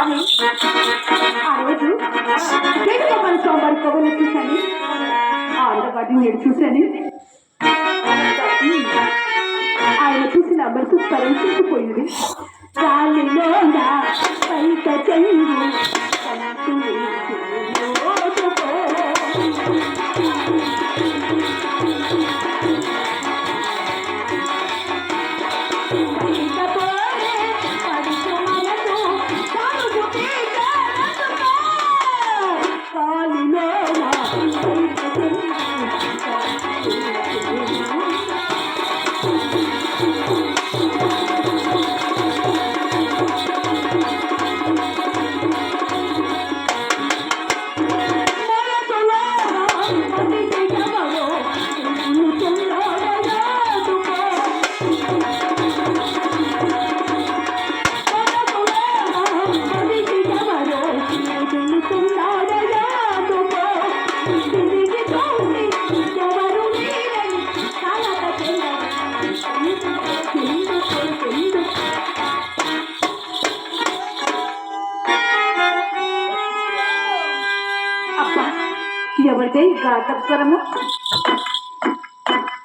స్వామి ఆ రోజు మన సోమవారి కొవ్వలు చూశాను. ఆవిడపాటి నేను చూశాను. ఆయన చూసిన మనసు స్మరించుకుపోయింది గాలిలో పైక చెయ్యి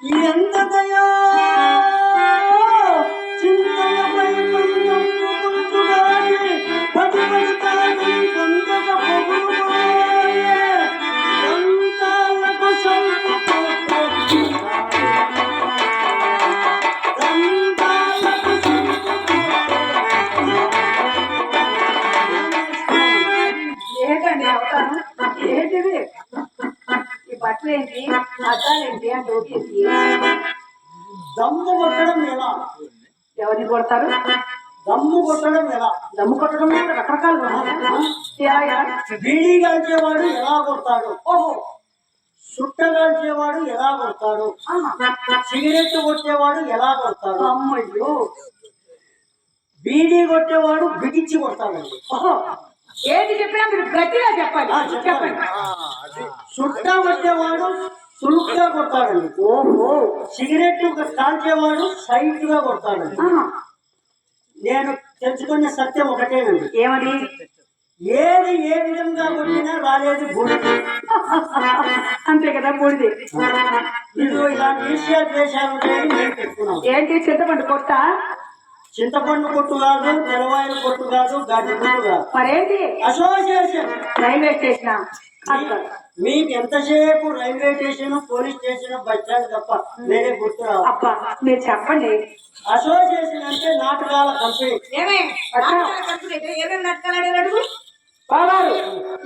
ఎంత దయా చింతలపై ఏంటండి అవతారం ఏంటిది ఈ బట్టలు ఏంటి దమ్ము కొట్టడం ఎలా? ఎవరిని కొడతారు? దమ్ము కొట్టడం ఎలా? దమ్ము కొట్టడం రకరకాలు బీడీ కాల్చేవాడు ఎలా కొడతాడు? ఓహో. సుట్ట కాల్చేవాడు ఎలా కొడతాడు. సిగరెట్ కొట్టేవాడు ఎలా కొడతాడు? అమ్మయ్యో. బీడీ కొట్టేవాడు బిగించి కొడతాడండి ఓహో. ఏంటి చెప్పినా మీరు గట్టిగా చెప్పాలి. చెప్పండి. సుట్ట కొట్టేవాడు సులుగ్గా కొడతాడండి. ఓహో సిగరెట్ కాల్చేవాడు సైట్గా కొడతాడండి. నేను తెలుసుకున్న సత్యం ఒకటేనండి. ఏమని ఏది ఏ విధంగా కొట్టినా రాలేదు భూమి అంతే కదా బూడిది. ఇది ఇలాంటి నేను పెట్టుకున్నాను ఏంటి? చింతపండు కొట్ట? చింతపండు కొట్టు కాదు తెలవాయిల కొట్టు కాదు గడ్డి కొట్టు కాదు. మరేంటి? Association railway station? మీకు ఎంతసేపు railway station police station bus stand తప్ప వేరే గుర్తు రావు అబ్బా మీరు చెప్పండి. అసోసియేషన్ అంటే నాటకాల కంపెనీ. ఏమేమి బాబారు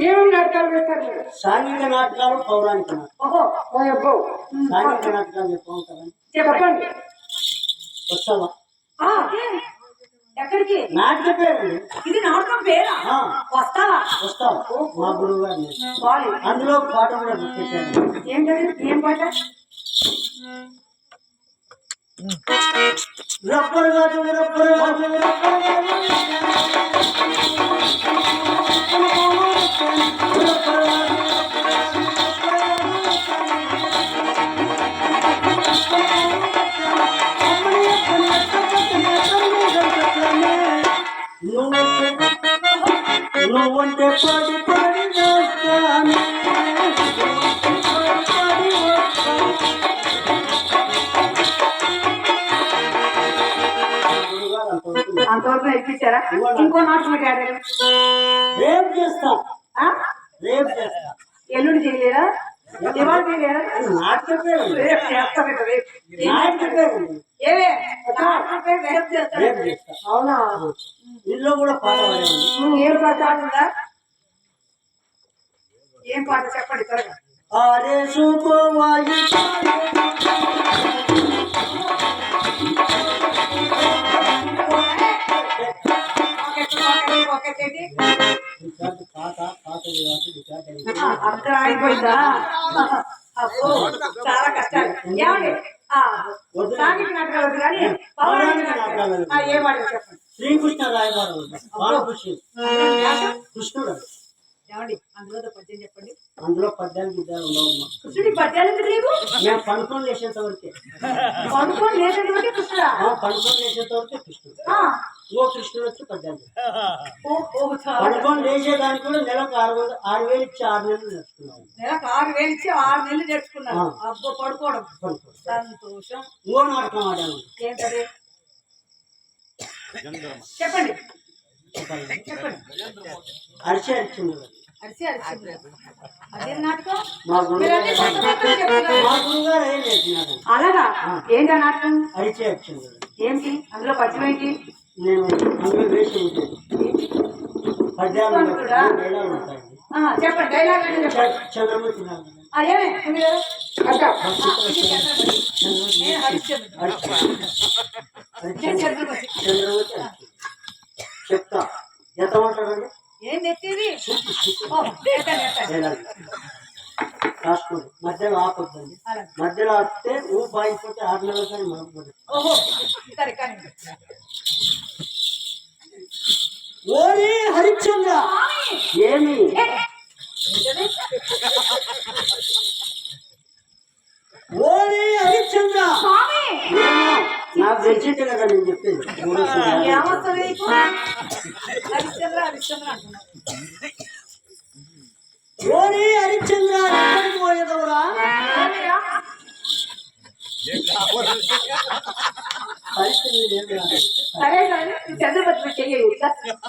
ఏమేమి నాటకాలు వేస్తారు సాంఘిక నాటకాలు పౌరాణిక నాటకాలు. ఓహో ఓ అబ్బో. సాంఘిక నాటకాలు చెప్పుకుంటారని చెప్పండి. వస్తావా ఆ, ఎక్కడికి? నాటక పేరు ఇది నాటకం పేరా? వస్తావా? వస్తావా మా గురువు బాలి. అందులో పాట కూడా పెట్టాను ఏంటది? ఏం పాట? రబ్బర్ రబ్బర్ గాజు రబ్బర్ నేర్పించారా ఇంకో పెట్టారు రేపు చేస్తా. రేపు చేస్తా. ఎల్లుండి చేయలేరా ఇవాళ రేపు రేపు. అవునా? ఇంట్లో కూడా పాట ఏం పాట ఏం పాట చెప్పండి త్వరగా. ఆరే ఆ, అక్కడ ఆగిపోయిందా? చాలా కష్టాలు. ఏమండి? నాటకాలు కానీ చెప్పండి? శ్రీకృష్ణ రాయబారం కృష్ణుడు. ఏమండి? అందులో పద్యం చెప్పండి. అందులో పద్యాలు గిద్దాలు ఉండవమ్మా కృష్ణుడి పద్యాలు లేవు? మేము పనుకొని లేచేంత వరకే. పడుకొని లేచినటువంటి కృష్ణుడా? పనుకొని లేచేంత వరకే కృష్ణుడు. ఓ కృష్ణుడు వచ్చి ఓ ఓ చాలా. పనుకొని లేచేదానికి కూడా నెలకు ఆరు వందలు ఆరు వేలు ఇచ్చి ఆరు నెలలు నేర్చుకున్నాము నెలకు ఆరు వేలు ఇచ్చి ఆరు నెలలు నేర్చుకున్నాను. అబ్బో పడుకోవడం. సంతోషం. ఇంకో నాటకం ఆడాము ఏంటది? చెప్పండి. అరిచి అరిచింది. అదే నాటకం? అలాగా? ఏంటా నాటకం? అరిచి అరిచింది. ఏంటి? అందులో ఏంటి? నేను పద్యాలు చెప్పండి డైలాగ్ అంటే చెప్పండి చంద్రమతి చంద్రమతి చెప్తా ఎంత ఏం నెత్తేది రాసుకోండి మధ్యలో ఆపొద్దండి మధ్యలో ఆపితే ఊ బాయిపోతే ఆరు నెలలు కానీ మనకు ఓహో సరే కానీ ఓరి హరిశ్చంద్ర ఏమి? ఓరి హరిశ్చంద్ర నాకు తెలిసిందే కదా నేను చెప్పేది. హరిశ్చంద్ర హరిశ్చంద్ర ఓరి హరిశ్చంద్ర ఎక్కడికి పోయేదవురా? హరిశ్చంద్ర. సరే కానీ చంద్రపతి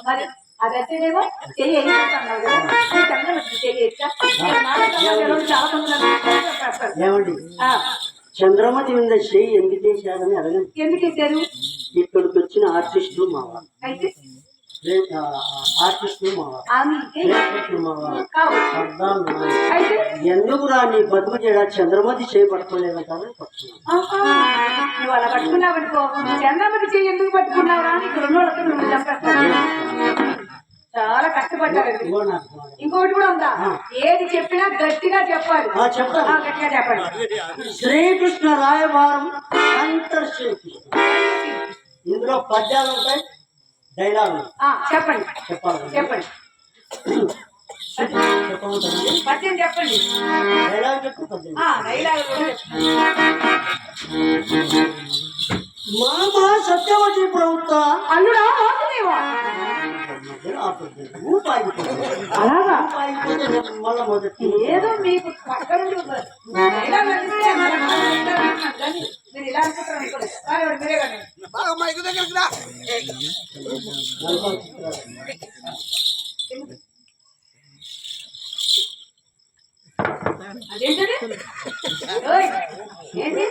మరి? చెయ్యి కదా. ఏమండి? చంద్రమతి మీద చెయ్యి ఎందుకు చేశారని అడగండి. ఎందుకు ఇచ్చారు ఇక్కడికి వచ్చిన ఆర్టిస్టులు అయితే. అయితే? ఎందుకు రా నీ బతుకు చేయడా చంద్రమతి చేయి పట్టుకోలేదు కదా నువ్వు అలా పట్టుకున్నావు అనుకో చంద్రపతి చెయ్యి ఎందుకు పట్టుకున్నావురా? అని ఇక్కడ చంపేస్తాను చాలా మాట. ఇంకోటి కూడా ఉందా? ఏది చెప్పినా గట్టిగా చెప్పాలి. గట్టిగా చెప్పండి శ్రీకృష్ణ రాయబారం అంతర్ శ్రీకృష్ణ ఇందులో పద్యాలు ఉంటాయి డైలాగ్ ఉంటాయి. ఆ, చెప్పండి. చెప్పాలి. చెప్పండి. పద్యం చెప్పండి. డైలాగ్ చెప్పు పద్యం డైలాగ్ మామ సత్యవతి అల్లుడా మోసమేవా అలాగా? ఏదో మీకు పక్కన మరి ఇలా అనుకుంటారు కానీ మీరే కానీ. నలభై చిత్రాలు. అదేంటది? ఓయ్, ఏంటి?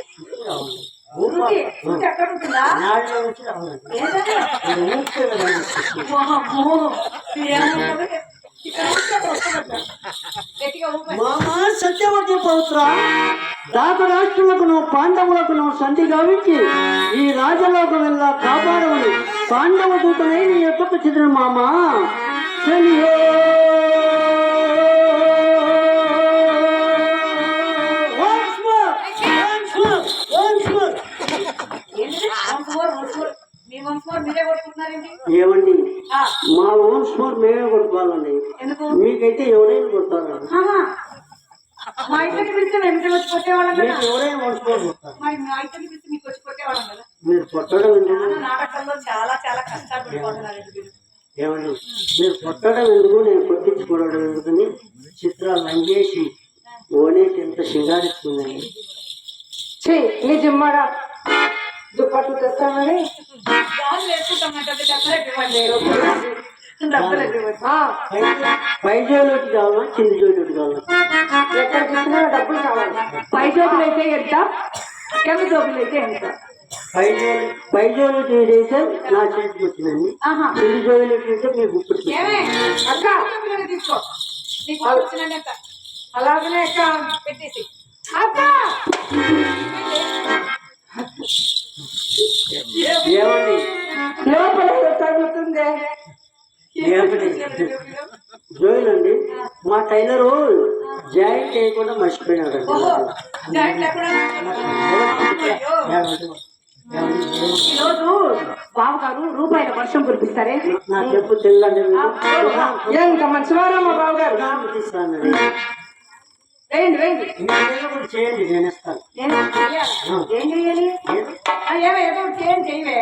మామా సత్యవతి పౌత్ర దాతరాష్ట్రులకును పాండవులకును సంధి గావించి ఈ రాజలోకం వెళ్ళ కాపాడవని పాండవ దూతనై నీ యొక్క చిత్ర మామా? మీ మీరే ఏమండి? ఆ, మా ఓన్ స్కోర్ మేమే కొట్టుకోవాలండి. ఎందుకు? మీకైతే ఎవరైనా కొడతారు? ఆహా. మా ఇద్దరికి పిలిస్తే మేము ఇంటికి వచ్చి కొట్టేవాళ్ళం కదా. ఎవరైనా ఓన్ మరి మా ఇద్దరికి పిలిస్తే మీకు వచ్చి కొట్టేవాళ్ళం కదా. మీరు కొట్టడం ఎందుకు? చాలా చాలా చాలా కష్టాలు పడిపోతున్నారండి మీరు. ఏమండి? మీరు కొట్టడం ఎందుకు? నేను కొట్టించుకోవడం ఎందుకని చిత్రాలు లంగేసి ఓనేసి ఎంత సింగారిస్తుందండి నీ జిమ్మడా. దుప్పట్లు తెస్తామని పై జోలికి కావాలా? కింది జోలికి కావాలా? ఎక్కడ చూసినా డబ్బులు కావాలి. పై జోబులు అయితే ఎంత? కింద జోబులు అయితే ఎంత? పై జోలి వేస్తే నా చేతికి వచ్చిందండి. కింది జోలికి వేస్తే మీ అలాగనే అక్క. పెట్టేసి. అక్క. ఏమండి? లోపల ఏదో తగులుతుంది. ఏమండి జోయిల్ అండి మా టైలరు జాయింట్ చేయకుండా? ఈ రోజు బావగారు రూపాయల వర్షం కురిపిస్తారే? నా చెప్పు తెల్లండి ఇంకా మంచివారమ్మా బావగారు వేయండి వేయండి. చేయండి నేను ఇస్తాను. నేను? ఏం ఏమో ఏదో? చేయండి చెయ్యవే.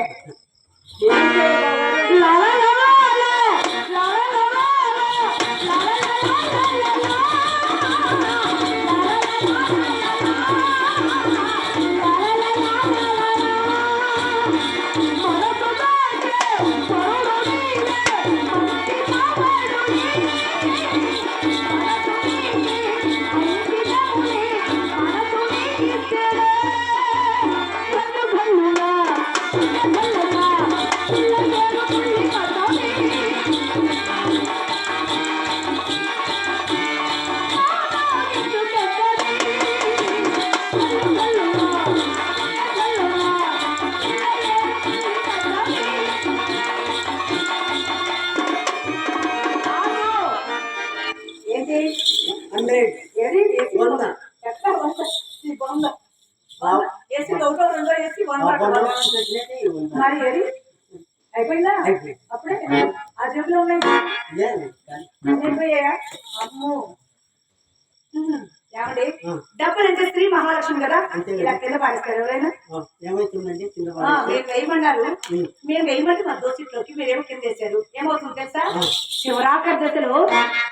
శివరాత్రి దశలో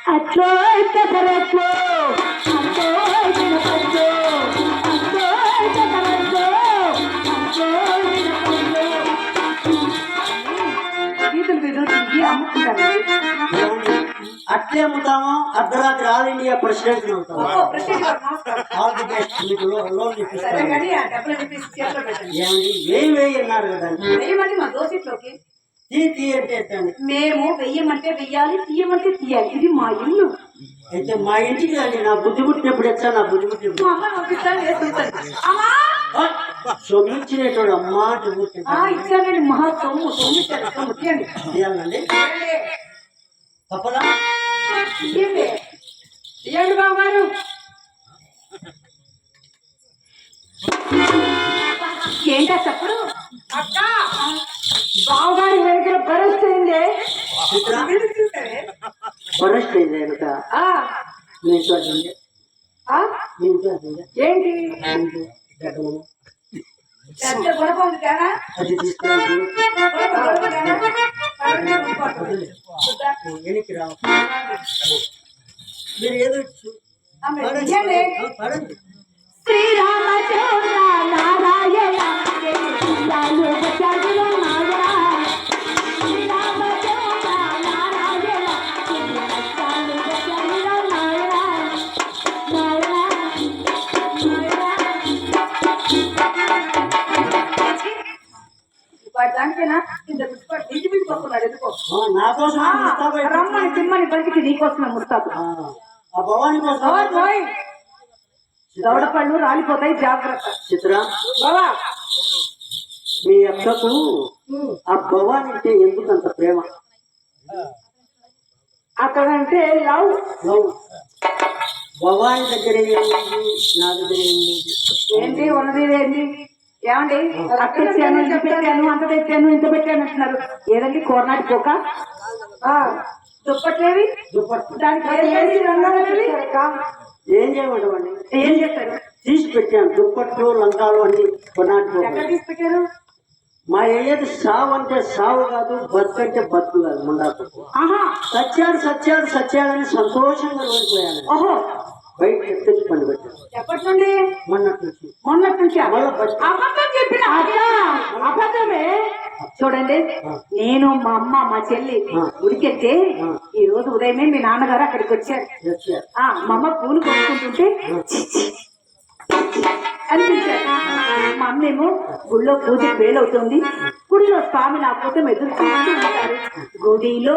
అట్లో అట్లో అట్లో అమ్ముతాము? అర్ధరాత్రి ఆల్ ఇండియా ప్రెసిడెంట్ అవుతాము ఓ, ప్రెసిడెంట్ గారు నమస్కారం. All the best. మీకు లో- లోన్ సరే ఇప్పిస్తాను. కానీ ఆ డబ్బులు తీసి చేతిలో పెట్టండి. ఏమండి? వేయి వేయి అన్నారు కదండి మేము వెయ్యమంటే వెయ్యాలి తీయమంటే తీయాలి. ఇది మా ఇల్లు. అయితే మా ఇంటికి రండి నా బుద్ధి పుట్టినప్పుడు ఎచ్చా నా బుద్ధి పుట్టినప్పుడు? మా అమ్మ ఇచ్చానండి మహా సొమ్ము సొమ్ము ఇచ్చారు సొమ్ము తీయండి. తీయాలండి తీయండి. తప్పదా? తీయండి. తీయండి బాబు గారు ఏంటా చెప్పడు? అక్క! బావగారి వెనుకల బరస్ట్ అయింది? ఫరెస్ట్ అయింది ఉంది ఏంటి అది? వెనక్కి రావు మీరు ఏదో పడండి. శ్రీరామచంద్ర నారాయణ. తిమ్మని బలికి నీకోసం ముస్తాబు ఆ, ఆ భవాని కోసం ఓయ్, ఓయ్. దవడ పళ్ళు రాలిపోతాయి జాగ్రత్త. చిత్ర బావా. మీ అక్కకు ఆ భవాని అంటే ఎందుకు అంత ప్రేమ? అక్కడంటే లవ్. లవ్. భవాని దగ్గర నా దగ్గర ఏంటి? ఉన్నది ఏంటి ఏమండి? అక్కడ తెచ్చాను ఇంత పెట్టాను అంత తెచ్చాను ఇంత పెట్టాను అంటున్నారు. ఏదండి? కోరనాటి పోక? దుప్పట్లేవి? ఏం చేయమంటామండి ఏం చేస్తారు తీసి పెట్టాను. దుప్పట్లు లంకాలు అన్ని కొనాటి ఎక్కడ తీసి పెట్టారు? మా ఏది సావు అంటే సావు కాదు బతుకు అంటే బతుకు కాదు ముండాకు ఆహా! సత్యాడు సత్యాడు సత్యాడని సంతోషంగా ఓడిపోయాను ఓహో! బయట ఎత్తుకు పండు పెట్టాను ఎప్పటి నుండి? మొన్నటి నుంచి. మొన్నటి నుంచి? మళ్ళా బతుకు. అబద్ధం చెప్పిన అక్క అబద్ధమే? చూడండి నేను మా అమ్మ మా చెల్లి ఉడికెత్తే ఈ రోజు ఉదయమే మీ నాన్నగారు అక్కడికి వచ్చారు. మా అమ్మ పూలు కొనుక్కుంటుంటే అనిపించారు. మా అమ్మేమో గుళ్ళో పూజ వేలవుతుంది. గుడిలో స్వామి నా కోసం ఎదురు చూస్తూ ఉంటారు. గుడిలో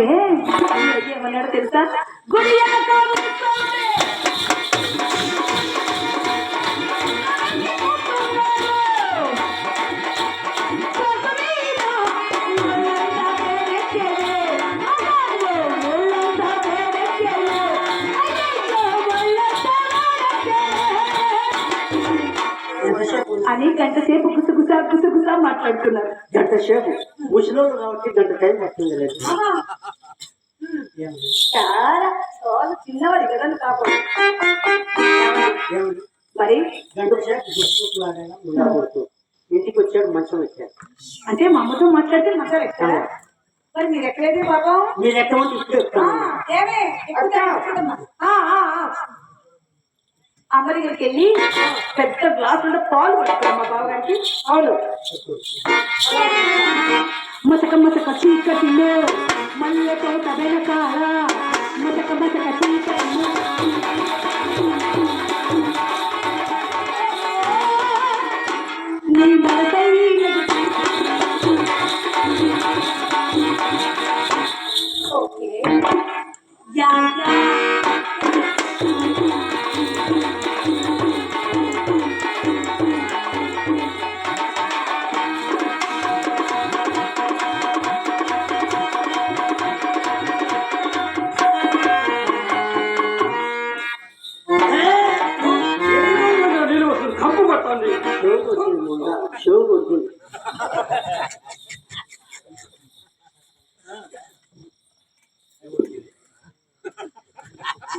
ಮತ್ತೆ ಬೆಳಿಗ್ಗೆ ಮನೆಯವ್ರ ಗುಡಿಯ అనేక గంట సేపు గుసగుస గుసగుస మాట్లాడుతున్నారు గంట సేపు ముసలోళ్ళు కాబట్టి గంట టైం పడుతుంది లేదు. చాలా చాలా చిన్నవాడి కదా ఏమండి? మరి? గంట సేపు ఇంటికి వచ్చాడు మంచం వచ్చాడు అంటే మా అమ్మతో మాట్లాడితే మాట్లాడు ఎక్కడ? మరి మీరు ఎక్కడైతే పాపం? మీరు ఎక్కడ. ఇప్పుడే దగ్గరికి వెళ్ళి పెద్ద గ్లాసులో పాలు పట్టుకురా మా బావగారికి. అవును. మసక మసక చీకటిలో మల్లెతో కబెల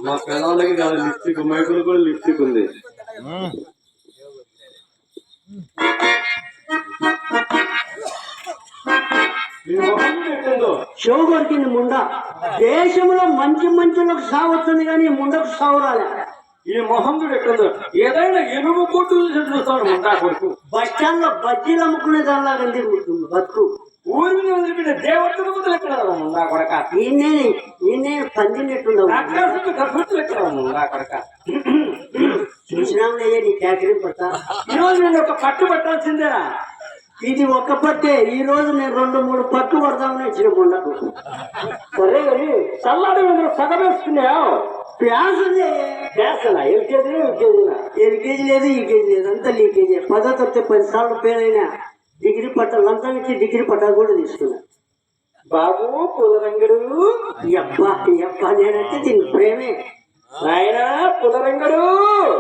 మా పిల్లలకి కాదు లిప్స్టిక్ మైకులు కూడా లిప్స్టిక్ ఉంది? షో కొరికింది ముండ. దేశంలో మంచి మంచులకు సాగు వస్తుంది కానీ ఈ ముండకు సాగు రాలే ఈ మొహం కూడా ఎట్లుందో ఏదైనా ఎనుగు కొట్టు చూసి చూస్తాడు ముండా కొడుకు. బస్ స్టాండ్లో బజ్జీలు అమ్ముకునే దానిలాగా ఉంది బతుకు. ఊరి మీద వదిలిపెట్టిన దేవతల ముందు ఎక్కడ ముండా కొడక ఈయనే ఈయనే పందినట్టుండవు ఆకాశంలో గర్భతులు ఎక్కడ ముండా కొడక. చూసినాంలే నీ క్యాటరింగ్ పడతా. ఈ రోజు నేను ఒక పట్టు పట్టాల్సిందేనా ఇది ఒక్క పట్టే. ఈ రోజు నేను రెండు మూడు పట్టు పడదామని వచ్చిన ముండకు సరే చల్లాడి మీద సగం వేసుకున్నావు. ప్యాస్ ఉంది చేస్తున్నా ఎల్కేజీ ఎల్కేజీనా? ఎల్కేజీ లేదు ఈకేజీ లేదు. అంతా లీకేజీ. పదో తొమ్మిది పది సార్లు పేరైనా. డిగ్రీ పట్ట లంచం ఇచ్చి డిగ్రీ పట్టా కూడా తీసుకున్నా. బాబు పులరంగడు. అబ్బా అబ్బా నేనంటే దీని ప్రేమే. నాయనా పులరంగడు.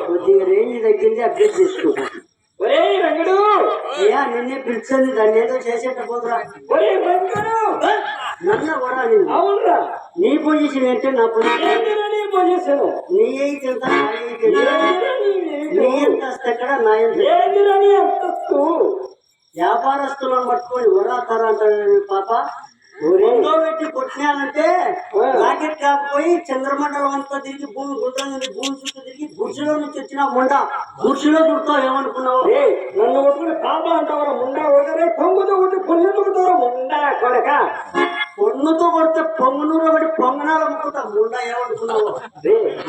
కొద్దిగా రేంజ్ తగ్గింది అప్డేట్ చేసుకుంటా. ఒరే రంగడు. అయ్యా నిన్నే పిలిచింది దాన్ని ఏదో చేసేట ఒరే రంగడు. నన్న కూడా నిన్ను. అవునరా. నీ పొజిషన్ ఏంటంటే నా పొజిషన్ నీ పొజిషన్? నీ అయితే ఎంత నా అయితే? ఏంటిరా నీ? ఎంత ఎక్కడ? నా ఎంత ఏంటిరా నీ అంతస్తు? వ్యాపారస్తులను పట్టుకొని అంటాడు పాప. రెండో పెట్టి కొట్టినానంటే రాకెట్ కాకపోయి చంద్రమండలం అంతా తిరిగి భూమి గుండ్ర భూమి చుట్టూ తిరిగి గుడిసెలో నుంచి వచ్చిన ముండ. గుడిసెలో దుడతావు ఏమనుకున్నావు? నన్ను కొట్టుకుని పాప అంటావరా ముండా? ఒకరే పొంగుతో కొట్టి పుల్లు కొడతారా ముండా కొడక? పొన్నుతో కొడితే పొంగునూరు ఒకటి పొంగనాలు అమ్ముకుంటా. ముండ ఏమనుకున్నావు?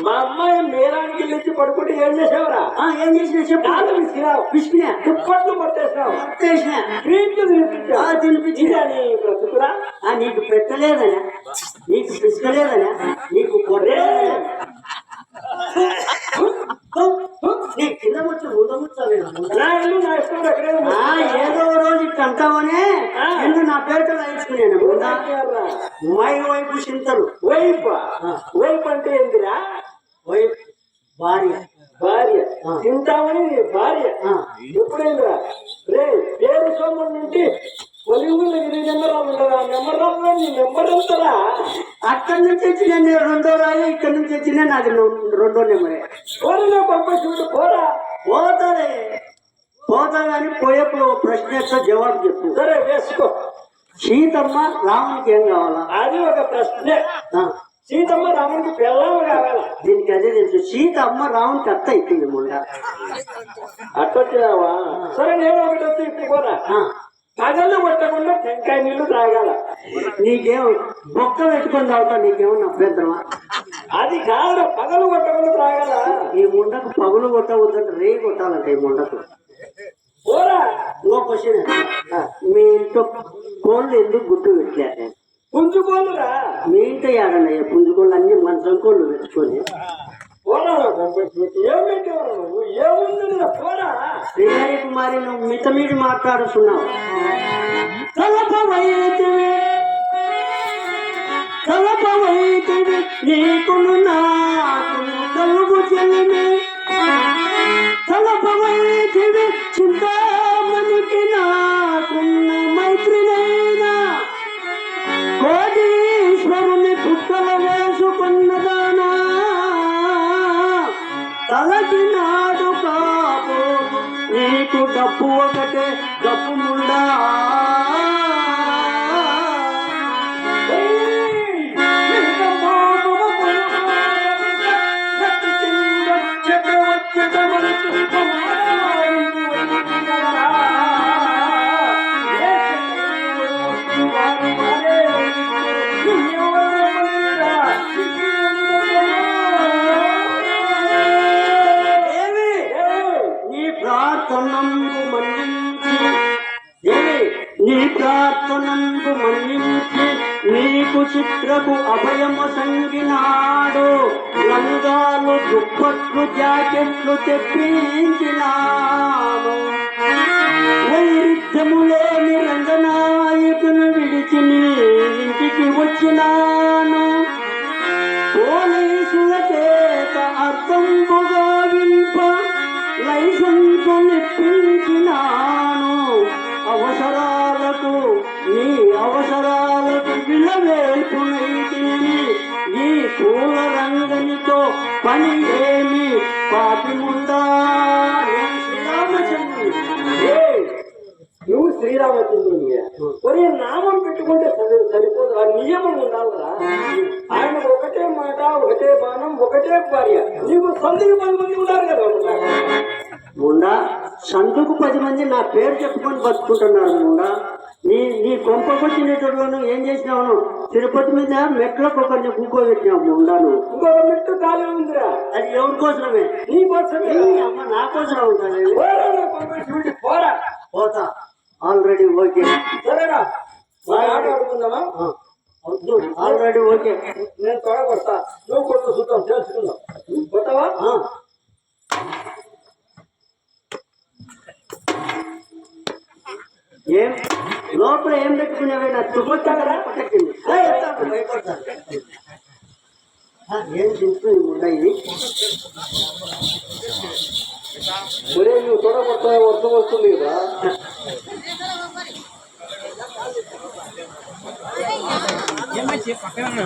మా అమ్మాయి మేరానికి లేచి పడుకుంటే ఏం చేసావురా? ఏం చేసిన చెప్పు. కాదు విసిరావు. పిసికినా దుప్పట్లు పట్టేసినావు చేసిన స్వీట్లు తినిపించావు. తినిపించిన. ఇదా నీ బ్రతుకురా? ఆ, నీకు పెట్టలేదనా? నీకు పిసకలేదనా? నీకు కొట్టలేదనా నీ కింద ముచ్చు ముందు ఏదో రోజు ఇట్లా అంటావనే? నా ముందా నాకేర్రా. మై వైపు చింతలు. వైఫ్ వైఫ్ అంటే ఏంటిరా వైపు. భార్య. భార్య. తింటామని భార్య. ఎప్పుడైందిరా? రే పేరు సోమం నుండి గిరి నెంబరాలు ఉండదా నెంబరాలు నీ నెంబర్ ఎంతరా అక్కడి నుంచి వచ్చిన నేను రెండో రాయి ఇక్కడి నుంచి వచ్చిన నాది రెండో నెంబరే పోరిలో పంప చూడు పోరా. పోతాడే పోతా కానీ పోయేప్పుడు ప్రశ్న జవాబు చెప్పు. సరే వేసుకో. సీతమ్మ రామునికి ఏం కావాలా? అది ఒక ప్రశ్నే. సీతమ్మ రామునికి పిల్లలు కావాలా? దీనికి అదే తెలుసు. సీత అమ్మ రామునికి అత్త అయిపోయింది ముండ. అట్టొచ్చినావా సరే నేను ఒకటి వచ్చి ఇప్పుకోరా ఆ, పగలు కొట్టకుండా టెంకాయ నీళ్ళు తాగాల. నీకేం బొక్క పెట్టుకొని తాగుతా నీకేమన్నా అభ్యంతరమా? అది కాదు పగలు కొట్టకుండా తాగాల? ఈ ముండకు పగులు కొట్టవద్దంటే రే కొట్టాలంటే ఈ ముండకు. క్వశ్చన్ మీ ఇంట్లో కోళ్ళు ఎందుకు గుడ్డు పెట్టలే పుంజుకోలురా మీ ఇంట్లో ఏడన్నయ్య పుంజుకోళ్ళు అన్ని మంచం కోళ్ళు పెట్టుకొని? శ్రీహరి కుమారి నువ్వు మితమీడి మాట్లాడుతున్నావు. కలపవైతివి కలపవైతివి నీకును నాకును కలుగు చెల్లిని డప్పు ఒకటే నీకు చిత్రకు అభయము సంగినాడు. లంగాలు దుప్పట్లు జాకెట్లు తెప్పించినాను వైరుధ్యములేని రంగనాయకును విడిచి నీ ఇంటికి వచ్చినాను. పోలీసుల చేత అర్థం పొగవింప లైసెన్స్ నిప్పించినాను అవసరాలకు నీ అవసరాలు విలవేల్పునైతిని ఈ పూల రంగనితో పని ఏమి పాపి ముందా నువ్వు శ్రీరామచంద్రుని ఒరే నామం పెట్టుకుంటే సరి- సరిపోదు. ఆ నియమం ఉండాలరా. ఆయన ఒకటే మాట ఒకటే బాణం ఒకటే భార్య. నీకు సందుకు పది మంది ఉన్నారు కదా ముండా? సందుకు పది మంది నా పేరు చెప్పుకొని బతుకుంటున్నారు ముండా? నీ నీ కొంపకొచ్చినటువంటి ఏం చేసినావు తిరుపతి మీద మెట్లకు ఒకరిని కూకోబెట్టినావు ముండాను ఇంకొక మెట్టు ఖాళీ ఉందిరా. అది ఎవరి కోసమే నీ కోసమే. అమ్మ నా ఉంటుంది పోరా పోతా. Already okay. సరేనా మా ఆట ఆడుకుందామా? ఆ, వద్దు. Already okay. నేను త్వర కొడతా నువ్వు కొట్టు చూద్దాం తెలుసుకుందాం. కొట్టవా ఏం? లోపల ఏం పెట్టుకునేవి నా తుమ్మొచ్చాకరా పట్టకింది భయపడతాను ఆ, ఏం చూస్తుంది ఇది? ఒరే నువ్వు త్వర కొడతా వర్షం వస్తుంది కదా. పక్కన?